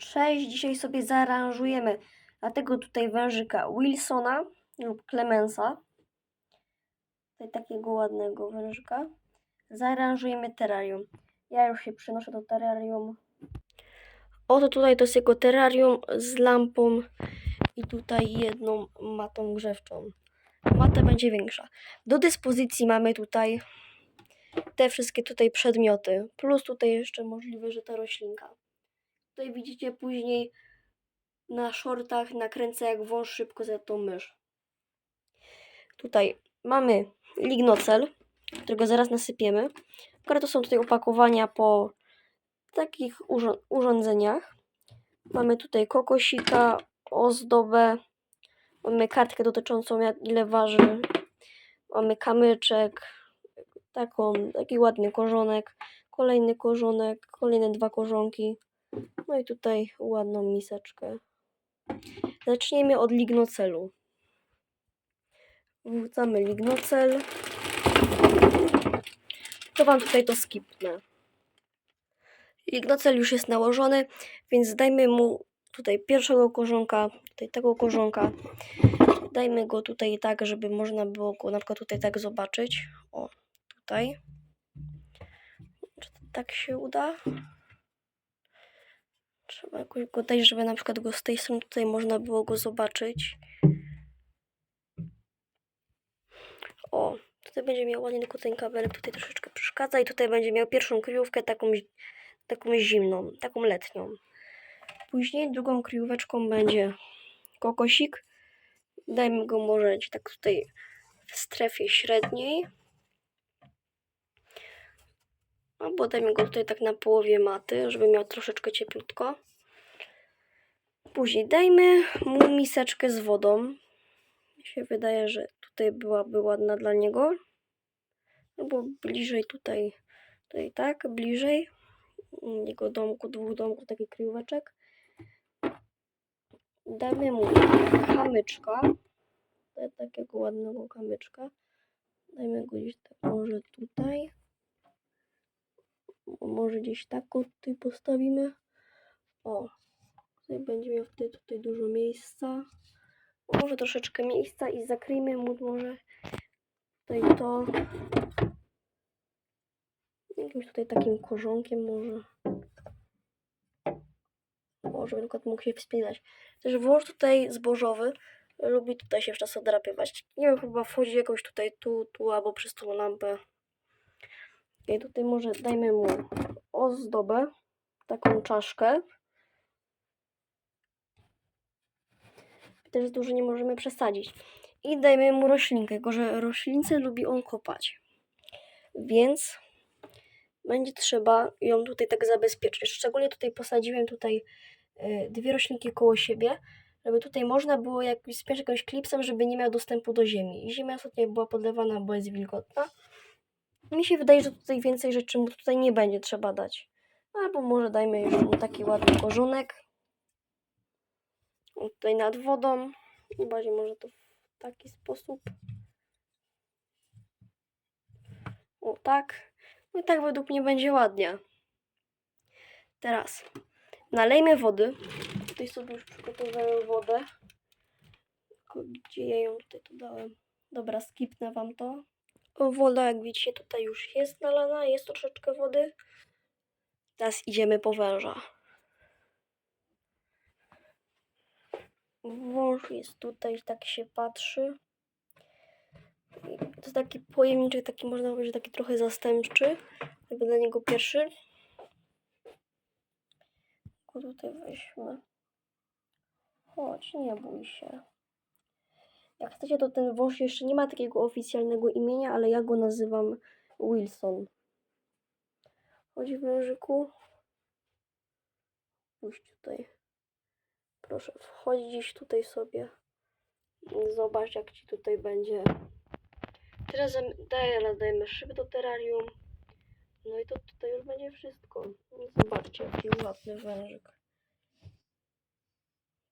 Cześć, dzisiaj sobie zaaranżujemy dlatego tutaj wężyka Wilsona lub Clemensa. Tutaj takiego ładnego wężyka. Zaaranżujemy terrarium. Ja już się przenoszę do terrarium. Oto tutaj to jest jego terrarium z lampą i tutaj jedną matą grzewczą. Mata będzie większa. Do dyspozycji mamy tutaj te wszystkie tutaj przedmioty. Plus tutaj jeszcze możliwe, że ta roślinka. Tutaj widzicie później na shortach nakręcę jak wąż szybko za tą mysz. Tutaj mamy lignocel, którego zaraz nasypiemy. Akurat to są tutaj opakowania po takich urządzeniach. Mamy tutaj kokosika, ozdobę. Mamy kartkę dotyczącą jak ile waży. Mamy kamyczek, taką, taki ładny korzonek, kolejny korzonek, kolejne dwa korzonki. No i tutaj ładną miseczkę. Zaczniemy od lignocelu. Wrzucamy lignocel. To Wam tutaj to skipnę. Lignocel już jest nałożony, więc dajmy mu tutaj pierwszego korzonka, tutaj tego korzonka. Dajmy go tutaj tak, żeby można było go na przykład tutaj tak zobaczyć. O, tutaj. Czy tak się uda? Trzeba jakoś go dać, żeby na przykład go z tej strony tutaj można było go zobaczyć. O, tutaj będzie miał ładnie tylko ten kabelek, tutaj troszeczkę przeszkadza i tutaj będzie miał pierwszą kryjówkę taką, taką zimną, taką letnią. Później drugą kryjóweczką będzie kokosik. Dajmy go może tak tutaj w strefie średniej. Albo dajmy go tutaj tak na połowie maty, żeby miał troszeczkę cieplutko. Później dajmy mu miseczkę z wodą. Mi się wydaje, że tutaj byłaby ładna dla niego. Albo bliżej tutaj, tutaj tak, bliżej jego domku, dwóch domków, taki kryjóweczek. Damy mu kamyczka, tak- takiego ładnego kamyczka. Dajmy go gdzieś tak może tutaj. Może gdzieś tak tutaj postawimy. O, będzie miał tutaj, tutaj dużo miejsca. Może troszeczkę miejsca i zakryjmy mu może tutaj to jakimś tutaj takim korzonkiem może. O, żeby przykład mógł się wspinać. Też wąż tutaj zbożowy lubi tutaj się wczas odrapywać. Nie wiem, chyba wchodzi jakoś tutaj tu, tu albo przez tą lampę. I tutaj może dajmy mu ozdobę, taką czaszkę. Też dużo nie możemy przesadzić. I dajmy mu roślinkę, tylko że lubi on kopać. Więc będzie trzeba ją tutaj tak zabezpieczyć. Szczególnie tutaj posadziłem tutaj y, dwie roślinki koło siebie, żeby tutaj można było jakiś, spiąć jakimś klipsem, żeby nie miał dostępu do ziemi. I ziemia ostatnio była podlewana, bo jest wilgotna. Mi się wydaje, że tutaj więcej rzeczy mu tutaj nie będzie trzeba dać. Albo może dajmy jeszcze mu taki ładny korzonek. Tutaj nad wodą. I bardziej może to w taki sposób. O tak. No i tak według mnie będzie ładnie. Teraz nalejmy wody. Tutaj sobie już przygotowałem wodę. Gdzie ja ją tutaj tu dałem? Dobra, skipnę wam to. O, woda, jak widzicie, tutaj już jest nalana, jest troszeczkę wody. Teraz idziemy po węża. Wąż jest tutaj, tak się patrzy. To taki pojemniczek, taki można powiedzieć, taki trochę zastępczy. Jakby dla niego pierwszy. Go tutaj weźmy. Chodź, nie bój się. Jak chcecie, to ten wąż jeszcze nie ma takiego oficjalnego imienia, ale ja go nazywam Wilson. Chodź wężyku. Pójdź tutaj. Proszę, wchodź gdzieś tutaj sobie. Zobacz, jak ci tutaj będzie. Teraz zam- daj, dajmy szyb do terrarium. No i to tutaj już będzie wszystko. Zobaczcie, jaki ładny wężyk.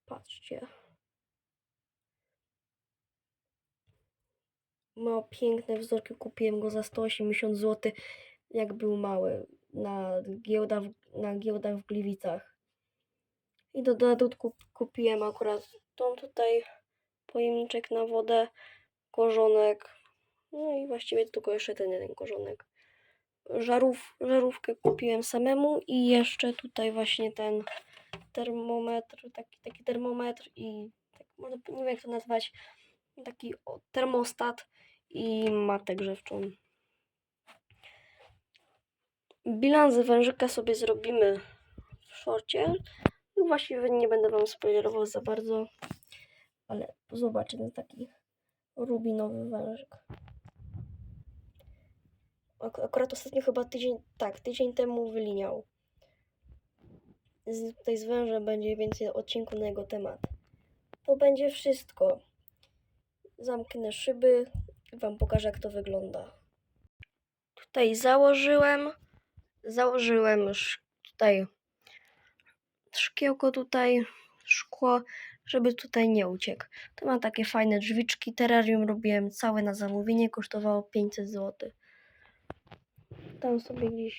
Patrzcie. Ma piękne wzorki. Kupiłem go za 180 zł, jak był mały. Na, giełda w, na giełdach w Gliwicach. I do dodatku kupiłem akurat tą tutaj pojemniczek na wodę, korzonek. No i właściwie tylko jeszcze ten jeden korzonek. Żarów, żarówkę kupiłem samemu i jeszcze tutaj właśnie ten termometr, taki, taki termometr i tak, może nie wiem jak to nazwać, taki termostat i matę grzewczą. Bilans wężyka sobie zrobimy w szorcie. No właściwie nie będę Wam spoilerował za bardzo, ale zobaczcie ten taki rubinowy wężyk. Ak- akurat ostatnio chyba tydzień, tak, tydzień temu wyliniał. Z, tutaj z wężem będzie więcej odcinku na jego temat. To będzie wszystko. Zamknę szyby i Wam pokażę jak to wygląda. Tutaj założyłem, założyłem sz- tutaj szkiełko tutaj, szkło, żeby tutaj nie uciekł. To ma takie fajne drzwiczki. Terrarium robiłem całe na zamówienie, kosztowało 500 zł. Tam sobie gdzieś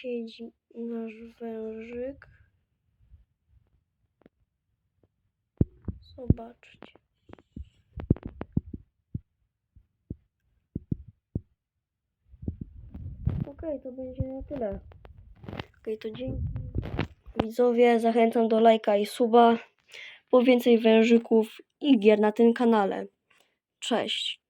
siedzi nasz wężyk. Zobaczcie. Okej, to będzie na tyle. Okej, to dzięki. Widzowie, zachęcam do lajka i suba po więcej wężyków i gier na tym kanale. Cześć.